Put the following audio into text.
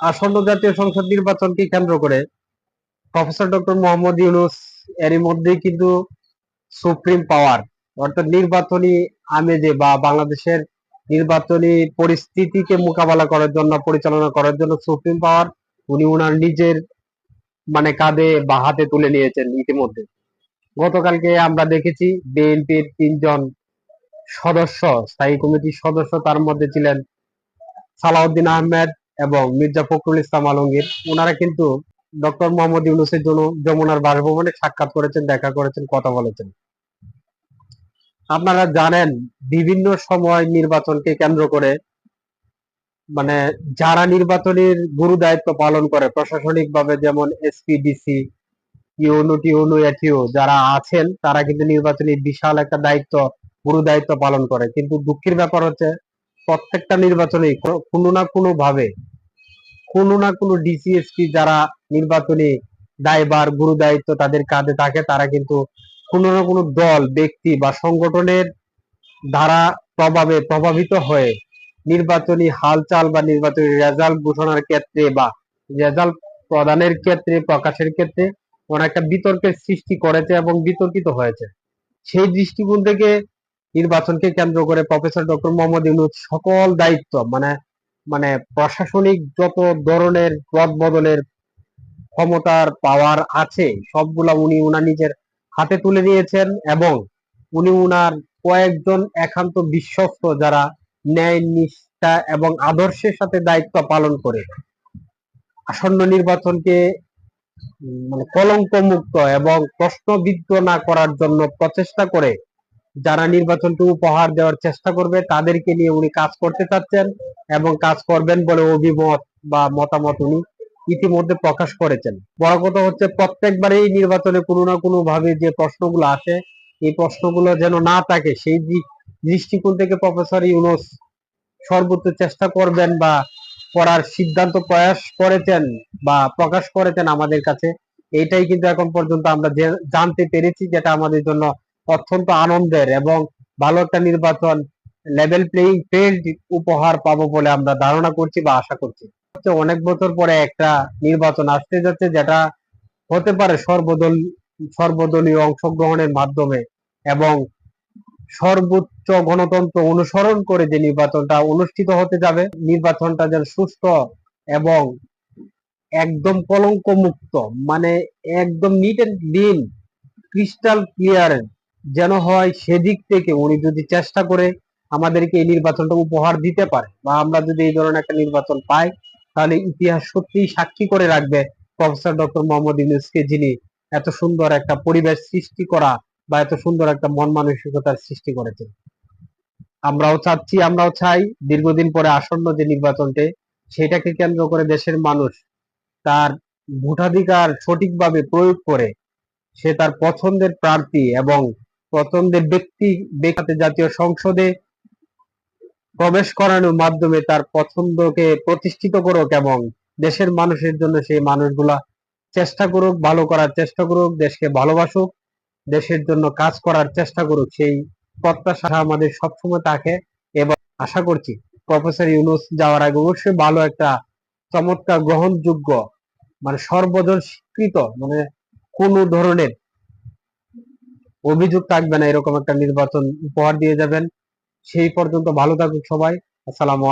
আসন্ন জাতীয় সংসদ নির্বাচনকে কেন্দ্র করে প্রফেসর ডক্টর মোহাম্মদ ইউনুস এরই মধ্যেই কিন্তু সুপ্রিম পাওয়ার, অর্থাৎ নির্বাচনী আমেজে বা বাংলাদেশের নির্বাচনী পরিস্থিতিকে মোকাবেলা করার জন্য, পরিচালনা করার জন্য সুপ্রিম পাওয়ার উনি ওনার নিজের মানে কাঁধে বা হাতে তুলে নিয়েছেন ইতিমধ্যে। গতকালকে আমরা দেখেছি বিএনপির তিনজন সদস্য, স্থায়ী কমিটির সদস্য তার মধ্যে ছিলেন সালাউদ্দিন আহমেদ এবং মির্জা ফখরুল ইসলাম আলমগীর, ওনারা কিন্তু ডক্টর মোহাম্মদ ইউনুসের জন্য যমুনার বাসভবনে সাক্ষাৎ করেছেন, দেখা করেছেন, কথা বলেছেন। আপনারা জানেন, বিভিন্ন সময় নির্বাচনকে কেন্দ্র করে মানে যারা নির্বাচনের গুরু দায়িত্ব পালন করে প্রশাসনিক ভাবে যেমন এসপিডিসি ইউনু টিউনু, এটিও যারা আছেন, তারা কিন্তু নির্বাচনী বিশাল একটা দায়িত্ব, গুরু দায়িত্ব পালন করে। কিন্তু দুঃখের ব্যাপার হচ্ছে, প্রত্যেকটা নির্বাচনে কোনো না কোনো ভাবে কোনো না কোনো ডিসিএসপি যারা নির্বাচনী দায়বার গুরু দায়িত্ব তাদের কাঁধে থাকে, তারা কিন্তু কোনো না কোনো দল, ব্যক্তি বা সংগঠনের দ্বারা প্রভাবে প্রভাবিত হয়ে নির্বাচনী হালচাল বা নির্বাচনী রেজাল্ট ঘোষণার ক্ষেত্রে বা রেজাল্ট প্রদানের ক্ষেত্রে, প্রকাশের ক্ষেত্রে অনেকটা বিতর্কের সৃষ্টি করেছে এবং বিতর্কিত হয়েছে। সেই দৃষ্টিকোণ থেকে নির্বাচনকে কেন্দ্র করে প্রফেসর ডক্টর মোহাম্মদ ইউনুস সকল দায়িত্ব মানে মানে প্রশাসনিক যত ধরনের পদ বদলের ক্ষমতার পাওয়ার আছে, সবগুলা উনি উনার নিজের হাতে তুলে নিয়েছেন এবং উনি উনার কয়েকজন একান্ত বিশ্বস্ত যারা ন্যায়, নিষ্ঠা এবং আদর্শের সাথে দায়িত্ব পালন করে। আসন্ন নির্বাচনকে মানে কলঙ্ক মুক্ত এবং প্রশ্নবিদ্ধ না করার জন্য প্রচেষ্টা করে যারা নির্বাচনকে উপহার দেওয়ার চেষ্টা করবে, তাদেরকে নিয়ে উনি কাজ করতে চাচ্ছেন এবং কাজ করবেন বলে অভিমত বা মতামত উনি ইতিমধ্যে প্রকাশ করেছেন। বড় কথা হচ্ছে, প্রত্যেকবারেই নির্বাচনে কোনো না কোনো ভাবে যে প্রশ্নগুলো আসে, এই প্রশ্নগুলো যেন না থাকে, সেই দৃষ্টিকোণ থেকে প্রফেসর ইউনুস সর্বোচ্চ চেষ্টা করবেন বা করার সিদ্ধান্ত প্রয়াস করেছেন বা প্রকাশ করেছেন আমাদের কাছে, এইটাই কিন্তু এখন পর্যন্ত আমরা জানতে পেরেছি, যেটা আমাদের জন্য অত্যন্ত আনন্দের এবং ভালো একটা নির্বাচন লেভেল প্লেইং ফিল্ড উপহার পাবো বলে আমরা ধারণা করছি বা আশা করছি। অনেক বছর পরে একটা নির্বাচন আসতে যাচ্ছে যেটা হতে পারে সর্বদল, সর্বদলীয় অংশগ্রহণের মাধ্যমে এবং সর্বোচ্চ গণতন্ত্র অনুসরণ করে যে নির্বাচনটা অনুষ্ঠিত হতে যাবে, নির্বাচনটা যেন সুস্থ এবং একদম কলঙ্ক মুক্ত মানে একদম নিট এন্ড ক্রিস্টাল ক্লিয়ার যেন হয় সেদিক থেকে উনি যদি চেষ্টা করে আমাদেরকে এই নির্বাচনটা উপহার দিতে পারে বা আমরা যদি এই ধরনের একটা নির্বাচন পাই, তাহলে ইতিহাস সত্যিই সাক্ষী করে রাখবে প্রফেসর ডক্টর মোহাম্মদ ইউনুসকে, যিনি এত সুন্দর একটা পরিবেশ সৃষ্টি করা বা এত সুন্দর একটা মন মানসিকতার সৃষ্টি করেছেন। আমরাও চাচ্ছি, আমরাও চাই দীর্ঘদিন পরে আসন্ন যে নির্বাচনটি, সেটাকে কেন্দ্র করে দেশের মানুষ তার ভোটাধিকার সঠিকভাবে প্রয়োগ করে সে তার পছন্দের প্রার্থী এবং পছন্দের ব্যক্তি ব্যক্তিগত জাতীয় সংসদে প্রবেশ করানোর মাধ্যমে তার পছন্দকে প্রতিষ্ঠিত করুক এবং দেশের মানুষের জন্য সেই মানুষগুলা চেষ্টা করুক, ভালো করার চেষ্টা করুক, দেশকে ভালোবাসুক, দেশের জন্য কাজ করার চেষ্টা করুক, সেই প্রত্যাশা আমাদের সবসময় থাকে এবং আশা করছি প্রফেসর ইউনুস যাওয়ার আগে অবশ্যই ভালো একটা চমৎকার গ্রহণযোগ্য মানে সর্বজন স্বীকৃত মানে কোন ধরনের অভিযোগ থাকবে না, এরকম একটা নির্বাচন উপহার দিয়ে যাবেন। সেই পর্যন্ত ভালো থাকুক সবাই। আসসালামু